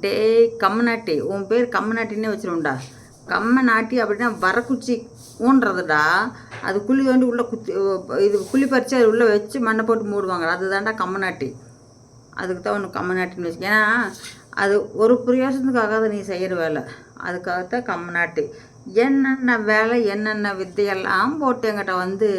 டேய் கம்மநாட்டி உன் பேர் கம்மநாட்டின்னே வச்சிருவோம்டா. கம்மநாட்டி அப்படின்னா வரக்குச்சி ஊன்றதுடா. அது குழி தோண்டி உள்ளே குத்தி இது குழி பறித்து அது உள்ளே வச்சு மண்ணை போட்டு மூடுவாங்க. அதுதான்டா கம்மநாட்டி. அதுக்கு தான் ஒன்று கம்மநாட்டின்னு வச்சு ஏன்னா அது ஒரு பிரயோசனத்துக்காக நீ செய்கிற வேலை. அதுக்காகத்தான் கம்மநாட்டி. என்னென்ன வேலை என்னென்ன வித்தையெல்லாம் போட்டு என்கிட்ட வந்து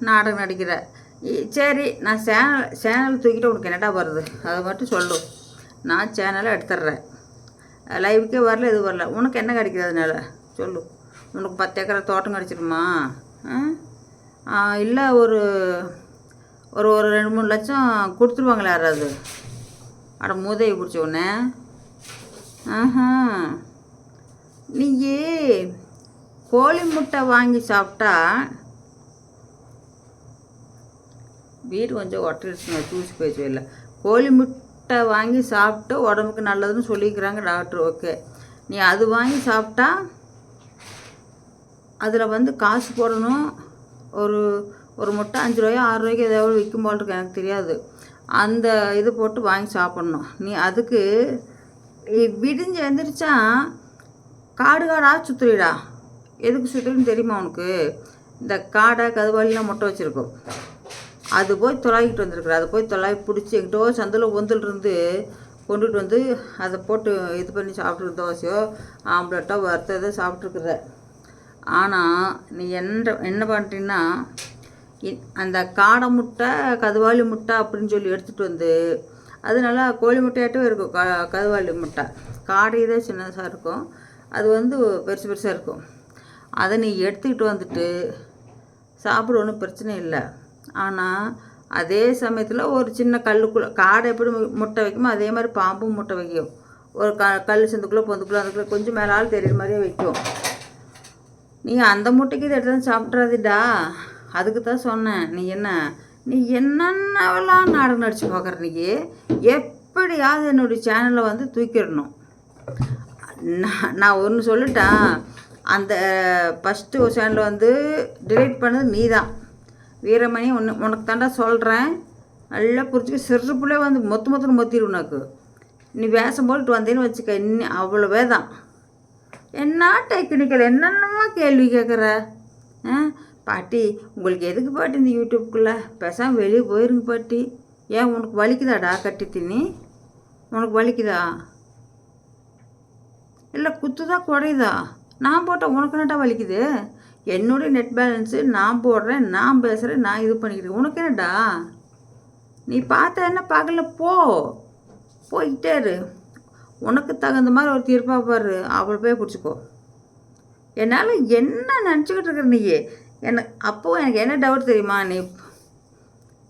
நாடகம் நடிக்கிற. இ- சரி நான் சேனல் சேனல் தூக்கிட்டு உனக்கு என்னடா வருது? அதை மட்டும் சொல்லும் நான் சேனலை எடுத்துட்றேன் லைவுக்கே வரல எதுவும் வரல. உனக்கு என்ன கிடைக்குது அதனால? சொல்லு. உனக்கு பத்து ஏக்கரை தோட்டம் கிடச்சிருமா இல்லை ஒரு ஒரு ஒரு ரெண்டு மூணு லட்சம் கொடுத்துருவாங்களே யாராவது? அட மூதையை பிடிச்ச உடனே. ஆஹா. நீயே கோழி முட்டை வாங்கி சாப்பிட்டா வீடு கொஞ்சம் ஒட்டடிச்சுங்க தூசி போயிடுச்சு இல்லை. கோழி முட்டை வாங்கி சாப்பிட்டு உடம்புக்கு நல்லதுன்னு சொல்லிக்கிறாங்க டாக்டர். ஓகே. நீ அது வாங்கி சாப்பிட்டா அதில் வந்து காசு போடணும். ஒரு ஒரு முட்டை அஞ்சு ரூபாயோ ஆறு ரூபாய்க்கு ஏதாவது விற்கும் போல் இருக்கு எனக்கு தெரியாது. அந்த இது போட்டு வாங்கி சாப்பிட்ணும். நீ அதுக்கு விடிஞ்சு எழுந்திரிச்சா காடு காடாக சுற்றுலிடா எதுக்கு சுற்றுன்னு தெரியுமா உனக்கு? இந்த காடை கதுவாளிலாம் முட்டை வச்சுருக்கோம். அது போய் தொலாகிட்டு வந்திருக்குற அதை போய் தொலாகி பிடிச்சி எங்கிட்டோ சந்தில் ஒந்துல இருந்து கொண்டுட்டு வந்து அதை போட்டு இது பண்ணி சாப்பிட்ற தோசையோ ஆம்லெட்டோ வறுத்ததோ சாப்பிட்ருக்குற ஆனால் நீ என்ன என்ன பண்ணுறீன்னா இ- அந்த காடை முட்டை கதுவாளி முட்டை அப்படின்னு சொல்லி எடுத்துகிட்டு வந்து அது நல்லா கோழி முட்டையாட்டும் இருக்கும். க கதுவாளி முட்டை. காடை தான் சின்னதாக இருக்கும். அது வந்து பெருசு பெருசாக இருக்கும். அதை நீ எடுத்துக்கிட்டு வந்துட்டு சாப்பிட ஒன்றும் பிரச்சனை இல்லை. ஆனால் அதே சமயத்தில் ஒரு சின்ன கல்லுக்குள்ளே காடை எப்படி முட்டை வைக்குமோ அதே மாதிரி பாம்பும் முட்டை வைக்கும். ஒரு க கல் சந்துக்குள்ளே பொந்துக்குள்ளே அதுக்குள்ளே கொஞ்சம் மேலால் தெரியுற மாதிரியே வைக்கும். நீ அந்த முட்டைக்கு இதை எடுத்து வந்து சாப்பிட்றாதுடா அதுக்கு தான் சொன்னேன். நீ என்ன நீ என்னென்னவெல்லாம் நாடகம் நடிச்சு பார்க்குற நீ? எப்படியாவது என்னுடைய சேனலை வந்து தூக்கிடணும். நான் நான் ஒன்று சொல்லிட்டா அந்த ஃபஸ்ட்டு சேனலை வந்து டிலீட் பண்ணது நீ தான் வீரமணி ஒன்று உனக்கு தாண்டா சொல்கிறேன் நல்லா புரிச்சுக்க சிறுப்புள்ளே வந்து மொத்த மொத்தம் மொத்திடு உனக்கு. நீ வேஷம் போட்டு வந்தேன்னு வச்சுக்க இன்னும் அவ்வளோவே தான். என்ன டெக்னிக்கல் என்னென்னமா கேள்வி கேட்குற ஆ? பாட்டி உங்களுக்கு எதுக்கு பாட்டி இந்த யூடியூப்குள்ளே? பேசாமல் வெளியே போயிருங்க பாட்டி. ஏன் உனக்கு வலிக்குதாடா கட்டி தின்னி? உனக்கு வலிக்குதா? இல்லை குத்துதா குறையுதா? நான் போட்டால் உனக்கு என்னடா வலிக்குது? என்னுடைய நெட் பேலன்ஸு நான் போடுறேன் நான் பேசுகிறேன் நான் இது பண்ணிக்கிறேன். உனக்கு என்னடா? நீ பார்த்த என்ன பார்க்கல? போ. போய்கிட்டே இரு. உனக்கு தகுந்த மாதிரி ஒரு தீர்ப்பாக பாரு. அவளை போய் பிடிச்சிக்கோ. என்னால் என்ன நினச்சிக்கிட்டு இருக்கிற நீ எனக்கு அப்போது எனக்கு என்ன டவுட் தெரியுமா நீ?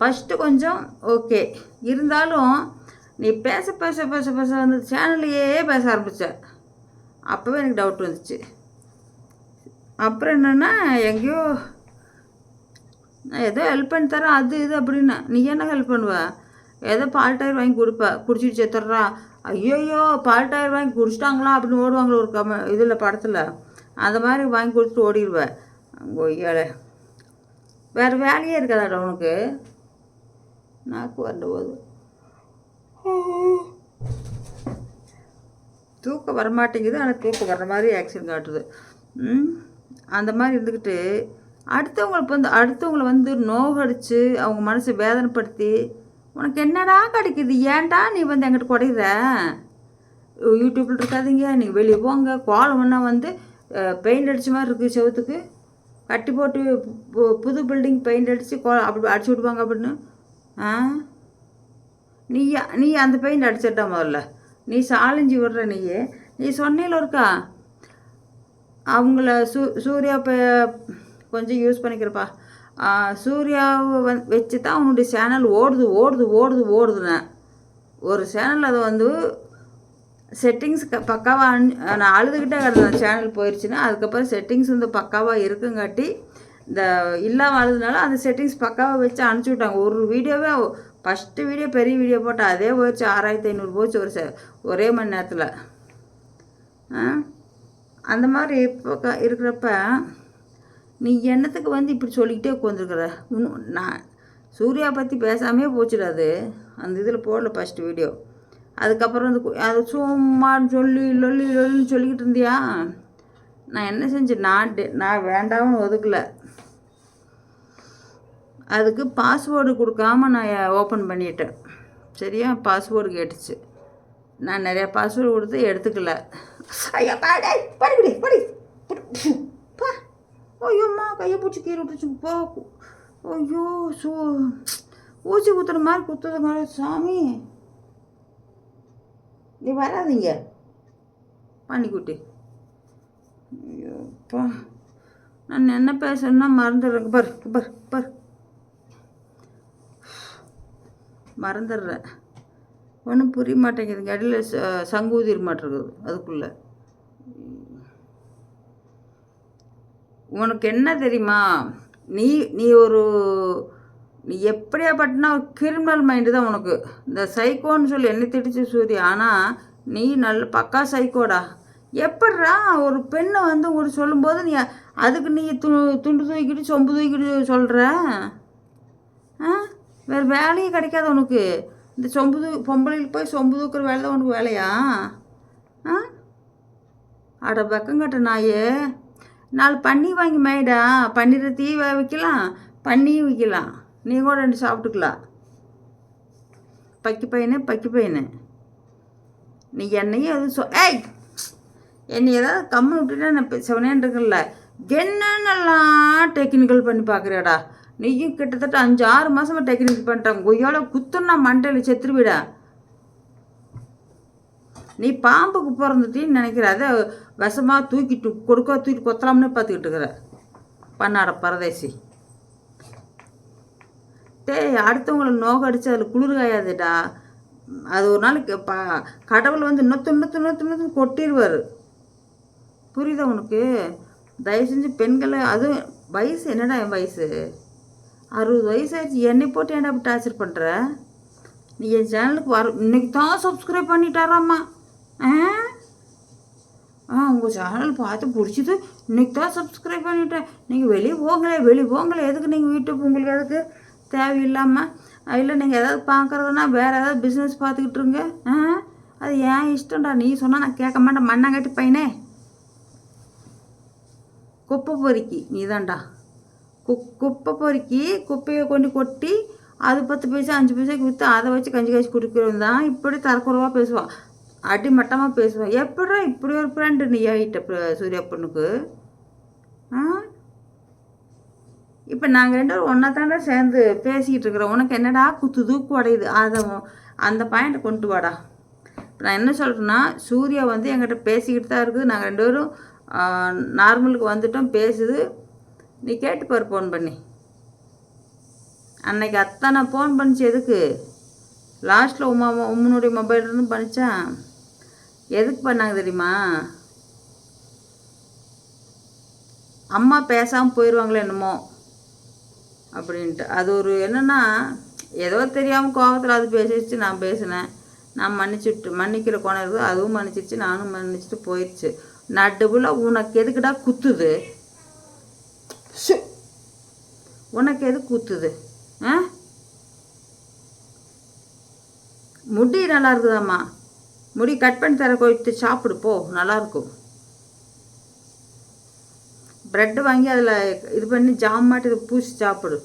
ஃபஸ்ட்டு கொஞ்சம் ஓகே இருந்தாலும் நீ பேச பேச பேச பேச வந்து சேனல்லையே பேச ஆரம்பித்த அப்போவே எனக்கு டவுட் வந்துச்சு. அப்புறம் என்னென்னா எங்கேயோ நான் ஏதோ ஹெல்ப் பண்ணி தரேன் அது இது அப்படின்னு. நீ என்ன ஹெல்ப் பண்ணுவ? ஏதோ பால் டயர் வாங்கி கொடுப்ப. குடிச்சிட்டு செத்துட்றா ஐயோயோ பால் டயர் வாங்கி குடிச்சிட்டாங்களா அப்படின்னு ஓடுவாங்களோ ஒரு கம இதில் படத்தில். அந்த மாதிரி வாங்கி கொடுத்துட்டு ஓடிடுவேன் கொய்யால வேறு வேலையே இருக்காதாடா உனக்கு? நாக்கு வரல போது தூக்கம் வரமாட்டேங்குது ஆனால் தூக்கம் வர்ற மாதிரி ஆக்ஷன் காட்டுது. ம்? அந்த மாதிரி இருந்துக்கிட்டு அடுத்தவங்களுக்கு வந்து அடுத்தவங்களை வந்து நோகடிச்சு அவங்க மனசை வேதனைப்படுத்தி உனக்கு என்னடா கிடைக்குது? ஏன்டா நீ வந்து எங்கிட்ட குறையுற? யூடியூப்பில் இருக்காதீங்க நீங்கள் வெளியே போங்க. கோலம் ஒன்றா வந்து பெயிண்ட் அடித்த மாதிரி இருக்குது செவுத்துக்கு. கட்டி போட்டு பு- புது பில்டிங் பெயிண்ட் அடித்து கோ அப்படி அடிச்சு விடுவாங்க அப்படின்னு. ஆ? நீ நீ அந்த பெயிண்ட் அடிச்சிட்ட முதல்ல. நீ சாலஞ்சி விடுற நீயே. நீ சொன்னையில் இருக்கா அவங்கள சூ சூர்யா இப்போ கொஞ்சம் யூஸ் பண்ணிக்கிறப்பா. சூர்யாவை வந் வச்சு தான் அவனுடைய சேனல் ஓடுது ஓடுது ஓடுது ஓடுதுன்னு. ஒரு சேனல் அதை வந்து செட்டிங்ஸ் க பக்காவாக அன் நான் அழுதுகிட்டே கிடந்தேன் சேனல் போயிடுச்சுன்னா அதுக்கப்புறம் செட்டிங்ஸ் வந்து பக்காவாக இருக்குங்காட்டி இந்த இல்லாமல் அழுதுனால அந்த செட்டிங்ஸ் பக்காவாக வச்சு அனுப்பிச்சி விட்டாங்க. ஒரு வீடியோவே ஃபஸ்ட்டு வீடியோ பெரிய வீடியோ போட்டால் அதே போயிடுச்சு ஆறாயிரத்தி ஐநூறு போச்சு ஒரு செ ஒரே மணி நேரத்தில். ஆ? அந்த மாதிரி இப்போ க- இருக்கிறப்ப நீ என்னத்துக்கு வந்து இப்படி சொல்லிக்கிட்டே உட்காந்துருக்குற இன்னும் நான் சூர்யா பற்றி பேசாமே போச்சுடாது. அந்த இதில் போடல ஃபஸ்ட்டு வீடியோ அதுக்கப்புறம் வந்து அது சும்மான்னு சொல்லி லொல்லி லொல்லின்னு சொல்லிக்கிட்டு இருந்தியா? நான் என்ன செஞ்சேன் நான் டெ- நான் வேண்டாம்னு ஒதுக்கலை. அதுக்கு பாஸ்வேர்டு கொடுக்காம நான் ஓப்பன் பண்ணிட்டேன். சரியா? பாஸ்வேர்டு கேட்டுச்சு. நான் நிறையா பாஸ்வேர்டு கொடுத்து எடுத்துக்கல. ஐயா பாடே படிக்கடி படி. பா. ஐயோம்மா கையை பிடிச்சி கீழே விட்டுச்சு ஐயோ சூ ஊசி குத்துற மாதிரி குத்துற மாதிரி சாமி. நீ வராதிங்க. பண்ணிக்குட்டி. ஐயோப்பா நான் என்ன பேசுறேன்னா மறந்துடுறேங்க. பார் பார் பார். மறந்துடுறேன். ஒன்றும் புரிய மாட்டேங்குதுங்க. இடையில ச- சங்கு ஊதிர அதுக்குள்ளே. உனக்கு என்ன தெரியுமா? நீ நீ ஒரு நீ எப்படியாப்பட்டனா ஒரு கிரிமினல் மைண்டு தான் உனக்கு. இந்த சைக்கோன்னு சொல்லி என்ன திடிச்சு சூரிய ஆனால் நீ நல்ல பக்கா சைக்கோடா எப்படிடா ஒரு பெண்ணை வந்து உங்களுக்கு சொல்லும்போது நீ அதுக்கு நீ து துண்டு தூக்கிட்டு சொம்பு தூக்கிட்டு சொல்கிற ஆ? வேறு வேலையே கிடைக்காது உனக்கு. இந்த சொம்பு தூ பொம்பளைக்கு போய் சொம்பு தூக்குற வேலை தான் உனக்கு வேலையா? ஆ? அட பக்கங்கட்ட நாயே. நாலு பன்னி வாங்கி மேடா பன்னீரை தீ வைக்கலாம். பன்னியும் விற்கலாம் நீ கூட ரெண்டு சாப்பிட்டுக்கலாம். பக்கி பையனு பக்கி பையனு. நீ என்னையும் எதுவும் சொ ஏய்! என்னை ஏதாவது கம்மி விட்டுட்டா நான் செவனேன் இருக்குல்ல என்னென்னலாம் டெக்னிக்கல் பண்ணி பார்க்குறியாடா? நீயும் கிட்டத்தட்ட அஞ்சு ஆறு மாதமாக டெக்னிக்கல் பண்ணிட்டாங்க கொய்யால குத்துன்னா மண்டையில் செத்துருவிடா நீ பாம்புக்கு பிறந்துட்டின்னு நினைக்கிற. அதை விஷமாக தூக்கிட்டு கொடுக்க தூக்கிட்டு கொத்தலாம்னு பார்த்துக்கிட்டு இருக்கிற. பண்ணாட பரதேசி. டேய் அடுத்தவங்களை நோக அடித்து அதில் குளிர் காயாதுடா. அது ஒரு நாளைக்கு ப கடவுள் வந்து இன்னொத்து இன்னொத்து இன்னொத்து இன்னொத்து கொட்டிடுவார். புரியுதா உனக்கு? தயவு செஞ்சு பெண்களை அதுவும் வயசு என்னடா என் வயசு? அறுபது வயசு ஆயிடுச்சு. என்னை போட்டு ஏன்டா அப்படி டார்ச்சர் பண்ணுற நீ என் சேனலுக்கு வர இன்னைக்கு தான் சப்ஸ்கிரைப் பண்ணிட்டாராம்மா. ஆ? ஆ உங்கள் சேனல் பார்த்து பிடிச்சிது இன்னைக்கு தான் சப்ஸ்கிரைப் பண்ணிட்டேன். நீங்கள் வெளியே போங்களே வெளியே போங்களே. எதுக்கு நீங்கள் யூடியூப் உங்களுக்கு எதுக்கு தேவையில்லாமல் இல்லை நீங்கள் ஏதாவது பார்க்குறதுனா வேறு ஏதாவது பிஸ்னஸ் பார்த்துக்கிட்டு இருங்க. ஆ? அது ஏன் இஷ்டம்டா? நீ சொன்னால் நான் கேட்க மாட்டேன். மண்ணாங்கட்டி பையனே. குப்பை பொறுக்கி. நீதான்டா. கு குப்பை பொறுக்கி குப்பையை கொண்டு கொட்டி அது பத்து பைசா அஞ்சு பைசாக்கு விற்று அதை வச்சு கஞ்சி காய்ச்சி குடிக்கிறவன் தான். இப்படி தரக்குறவாக பேசுவான் அடிமட்டமாக பேசுவான் எப்படா இப்படி ஒரு ஃப்ரெண்டு நீ ஆகிட்ட சூர்யா பொண்ணுக்கு ஆ? இப்போ நாங்கள் ரெண்டு பேரும் ஒன்றா தாண்டா சேர்ந்து பேசிக்கிட்டு இருக்கிறோம். உனக்கு என்னடா குத்து தூக்கு உடையுது அதை அந்த பாயிண்ட்டை கொண்டு வாடா. இப்போ நான் என்ன சொல்கிறேன்னா சூர்யா வந்து என்கிட்ட பேசிக்கிட்டு தான் இருக்குது. நாங்கள் ரெண்டு பேரும் நார்மலுக்கு வந்துட்டோம் பேசுது. நீ கேட்டுப்பார் ஃபோன் பண்ணி. அன்னைக்கு அத்தனை ஃபோன் பண்ணிச்சு எதுக்கு? லாஸ்ட்டில் உமா உம்மனுடைய மொபைல் இருந்து எதுக்கு பண்ணாங்க தெரியுமா? அம்மா பேசாமல் போயிடுவாங்களே என்னமோ? அப்படின்ட்டு. அது ஒரு என்னென்னா ஏதோ தெரியாமல் கோபத்தில் அது பேசிடுச்சு நான் பேசினேன். நான் மன்னிச்சுட்டு மன்னிக்கிற கோணம் இருக்குது அதுவும் மன்னிச்சிருச்சு நானும் மன்னிச்சுட்டு போயிடுச்சு. நடுவில் உனக்கு எதுக்குடா குத்துது? ஷு. உனக்கு எது குத்துது? ஆ? முடி நல்லா இருக்குதாம்மா முடி கட் பண்ணி தர போயிட்டு சாப்பிடு போ. நல்லாயிருக்கும் ப்ரெட்டு வாங்கி அதில் இது பண்ணி ஜாம் மாட்டி இதை பூசி சாப்பிடு.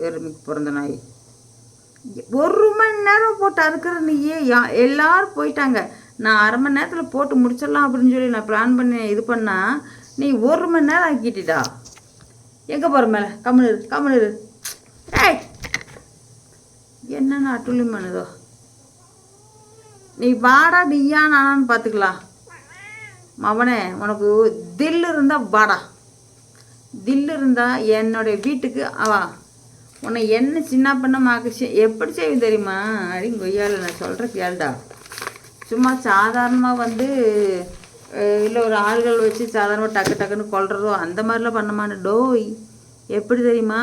எருமைக்கு பிறந்த நாய். ஒரு மணி நேரம் போட்டு அறுக்கிற நீயே யா எல்லாரும் போயிட்டாங்க. நான் அரை மணி நேரத்தில் போட்டு முடிச்சிடலாம் அப்படின்னு சொல்லி நான் பிளான் பண்ணி இது பண்ணா நீ ஒரு மணி நேரம் ஆக்கிட்டிடா. எங்கே போகிற மேலே? கம்முனு இரு கம்முனு இரு. ஏய்! என்னென்ன அட்டுழியம் பண்ணுதோ நீ வாடா நீயா நானான்னு பார்த்துக்கலாம் மவனே உனக்கு தில் இருந்தால் வாடா. தில் இருந்தால் என்னுடைய வீட்டுக்கு அவா. உன்னை என்ன சின்ன பண்ண மாக்கு எப்படி செய்யும் தெரியுமா? அப்படின்னு கொய்யால நான் சொல்கிற கேள்டா. சும்மா சாதாரணமாக வந்து இல்லை ஒரு ஆள்கள் வச்சு சாதாரணமாக டக்கு டக்குன்னு கொள்றதோ அந்த மாதிரிலாம் பண்ண மாட்டேன். டோய் எப்படி தெரியுமா?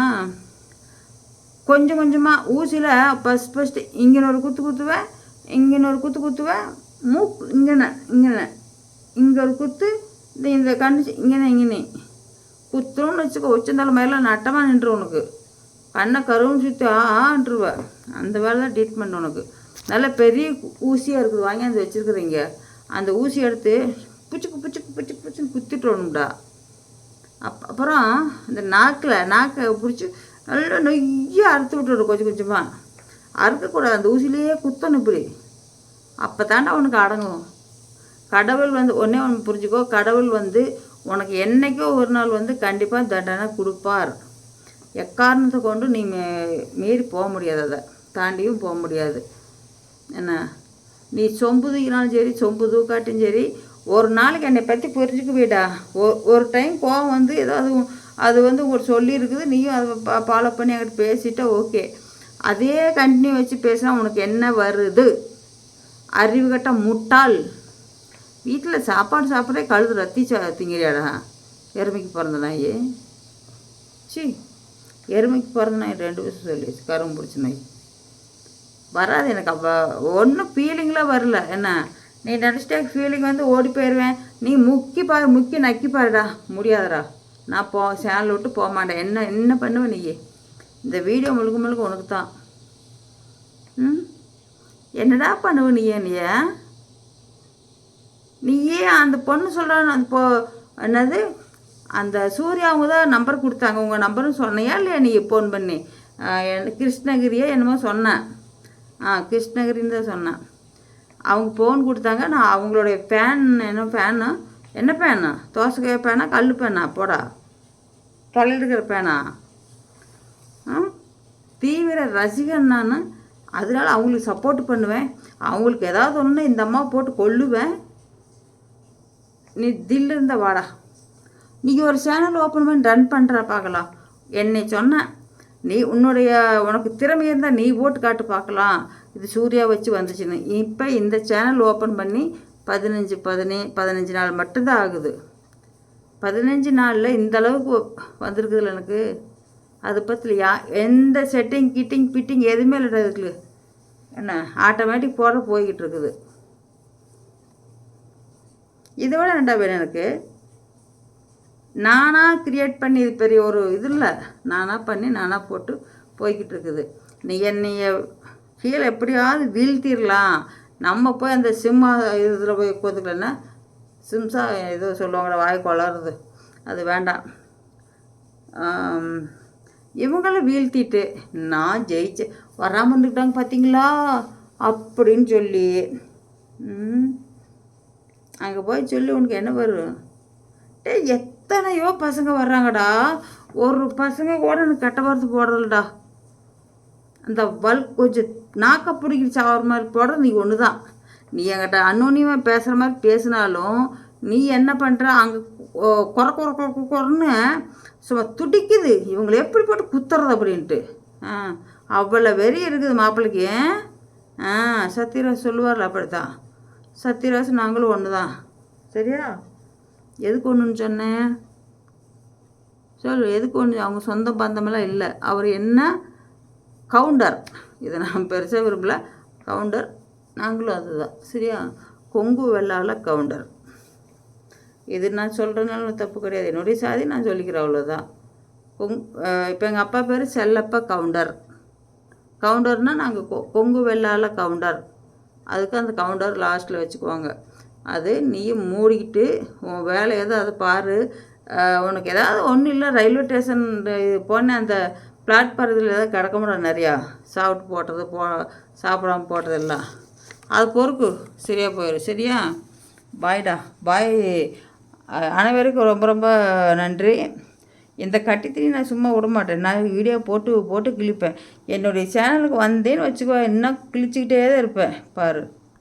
கொஞ்சம் கொஞ்சமாக ஊசியில் ஃபஸ்ட் ஃபஸ்ட்டு இங்கே ஒரு குத்து குத்துவேன் இங்கே ஒரு குத்து குத்துவேன் மூக்கு இங்கன இங்கன இங்கே ஒரு குத்து இந்த இந்த கண்ணு இங்கன இங்கனே. குத்துறோம்னு வச்சுக்கோ உச்சந்தால மாதிரிலாம் நட்டமாக நின்று உனக்கு. கண்ணை கருவுன்னு சுற்றி ஆன்ட்டுருவ அந்த வேலை தான் ட்ரீட்மெண்ட் உனக்கு. நல்ல பெரிய ஊசியாக இருக்குது. வாங்கி அந்த வச்சுருக்குறீங்க. அந்த ஊசி எடுத்து புச்சுக்கு புச்சுக்கு புச்சுக்கு புச்சுன்னு குத்திட்டுணும்டா அப் அப்புறம் இந்த நாக்கில் நாக்கை பிடிச்சி நல்லா நொய்யாக அறுத்து விட்டுரு கொஞ்சம் கொஞ்சமாக அறுக்கக்கூடாது அந்த ஊசிலேயே குத்தணும் இப்படி. அப்போ தாண்டா உனக்கு அடங்கும். கடவுள் வந்து ஒன்றே ஒன்று புரிஞ்சுக்கோ கடவுள் வந்து உனக்கு என்னைக்கோ ஒரு நாள் வந்து கண்டிப்பாக தண்டனை கொடுப்பார். எக்காரணத்தை கொண்டு நீ மீறி போக முடியாது அதை. தாண்டியும் போக முடியாது. என்ன? நீ சொம்பு தூக்கினாலும் சரி சொம்பு தூக்காட்டும் சரி ஒரு நாளைக்கு என்னை பற்றி புரிஞ்சுக்குவிடா ஒரு டைம் கோவம் வந்து ஏதாவது அது அது வந்து உங்களுக்கு சொல்லியிருக்குது நீயும் அதை ஃபாலோ பண்ணி என்கிட்ட பேசிட்டா ஓகே அதே கண்டினியூ வச்சு பேசினா உனக்கு என்ன வருது? அறிவு கட்ட முட்டாள். வீட்டில் சாப்பாடு சாப்பிட்றே கழுது ரத்தி சா திங்கிறியாடா எருமைக்கு பிறந்த நாய். சி எருமைக்கு பிறந்த நாய் ரெண்டு வருஷம் சொல்லிடுச்சு கரும்பு பிடிச்ச நாய். வராது எனக்கு அப்போ. ஒன்றும் ஃபீலிங்லாம் வரல. என்ன? நீ நினச்சிட்டே ஃபீலிங் வந்து ஓடி போயிடுவேன் நீ முக்கி பாரு முக்கி நக்கி பாருடா. முடியாதுடா. நான் போ சேனல் விட்டு போக மாட்டேன். என்ன என்ன பண்ணுவேன் நீ? இந்த வீடியோ முழுக்க முழுக்க உனக்கு தான் ம்? என்னடா பண்ணுவ நீ நீ நீயே அந்த பொண்ணு சொல்கிறான்னு அந்த போ என்னது? அந்த சூர்யா அவங்க தான் நம்பர் கொடுத்தாங்க. உங்கள் நம்பரும் சொன்னையா இல்லையா நீ ஃபோன் பண்ணி? என்ன- கிருஷ்ணகிரியே என்னமோ சொன்னேன். ஆ கிருஷ்ணகிரின்னு தான் சொன்னேன். அவங்க ஃபோன் கொடுத்தாங்க. நான் அவங்களுடைய ஃபேன் என்ன ஃபேனு என்ன பேனு தோசைக்காய் பேனா கல் பேனா போடா. தொலையில் இருக்கிற பேனா ஆ? தீவிர ரசிகன் நான். அதனால அவங்களுக்கு சப்போர்ட் பண்ணுவேன். அவங்களுக்கு ஏதாவது ஒன்று இந்த அம்மா போட்டு கொல்லுவேன். நீ தில் இருந்த வாடா. நீ ஒரு சேனல் ஓப்பன் பண்ணி ரன் பண்ணுற பார்க்கலாம். என்னை சொன்னேன் நீ உன்னுடைய உனக்கு திறமை இருந்தால் நீ போட்டு காட்டு பார்க்கலாம். இது சூர்யா வச்சு வந்துச்சுன்னு இப்போ இந்த சேனல் ஓப்பன் பண்ணி பதினஞ்சு பதினே பதினஞ்சு நாள் மட்டும்தான் ஆகுது. பதினஞ்சு நாளில் இந்த அளவுக்கு வந்திருக்குதுல்ல எனக்கு. அது பற்றிலையா எந்த செட்டிங் கிட்டிங் பிட்டிங் எதுவுமே இல்லை என்ன ஆட்டோமேட்டிக் போட போய்கிட்டு இருக்குது. இதை விட என்னடா வேணும் எனக்கு? நானாக கிரியேட் பண்ணி இது பெரிய ஒரு இது இல்லை. நானாக பண்ணி நானாக போட்டு போய்கிட்டு இருக்குது. நீ என்னைய கீழே எப்படியாவது வீழ்த்திடலாம். நம்ம போய் அந்த சிம்மா இதில் போய் உட்காந்துக்கலன்னா சிம்சா ஏதோ சொல்லுவாங்கள்ல வாய் கொளருது அது வேண்டாம். இவங்கள வீழ்த்திட்டு நான் ஜெயிச்சு வராமல் இருந்துக்கிட்டாங்க பார்த்தீங்களா அப்படின்னு சொல்லி அங்கே போய் சொல்லி உனக்கு என்ன வரும்? டேய் எத்தனையோ பசங்க வர்றாங்கடா. ஒரு பசங்க கூட எனக்கு கெட்ட வார்த்தை போடுறதில்லடா. அந்த வல் கொஞ்சம் நாக்க பிடிக்கி சாகிற மாதிரி போடுறது நீ ஒன்று தான் நீ என்கிட்ட அன்னோனியமாக பேசுகிற மாதிரி பேசினாலும் நீ என்ன பண்ணுற அங்கே குறை குறை குறை குறைன்னு சும்மா துடிக்குது. இவங்களை எப்படி போட்டு குத்துறது அப்படின்ட்டு. ஆ அவ்வளோ வெறி இருக்குது மாப்பிள்ளைக்கு. ஆ சத்யராஜ் சொல்லுவார்ல அப்படித்தான். சத்யராஜ் நாங்களும் ஒன்று தான் சரியா? எதுக்கு ஒன்றுன்னு சொன்னேன் சொல்லு எதுக்கு ஒன்று அவங்க சொந்த பந்தமெல்லாம் இல்லை. அவர் என்ன கவுண்டர். இதை நான் பெருசாக விரும்பல. கவுண்டர் நாங்களும் அதுதான். சரியா? கொங்கு வெள்ளால கவுண்டர். இது நான் சொல்கிறதுனால தப்பு கிடையாது. என்னுடைய சாதி நான் சொல்லிக்கிறேன் அவ்வளோதான் கொங் இப்போ எங்கள் அப்பா பேர் செல்லப்பா கவுண்டர். கவுண்டர்னால் நாங்கள் கொ கொங்கு வெள்ளால கவுண்டர். அதுக்கு அந்த கவுண்டர் லாஸ்ட்டில் வச்சுக்குவாங்க. அது நீயும் மூடிக்கிட்டு உன் வேலை ஏதோ அதை பாரு உனக்கு ஏதாவது ஒன்றும் இல்லை ரயில்வே ஸ்டேஷன் போனேன் அந்த பிளாட்ஃபாரத்தில் ஏதாவது கிடக்க முடியாது நிறையா. சாப்பிட்டு போட்டது போ சாப்பிடாம போட்டதெல்லாம். அது பொறுக்கு. சரியாக போயிடும் சரியா? பாய்டா. பாய் அனைவருக்கும் ரொம்ப ரொம்ப நன்றி. இந்த கட்டித்திரி நான் சும்மா விட மாட்டேன். நான் வீடியோ போட்டு போட்டு கிழிப்பேன். என்னுடைய சேனலுக்கு வந்தேன்னு வச்சுக்கோ இன்னும் கிழிச்சிக்கிட்டே தான் இருப்பேன். பாரு.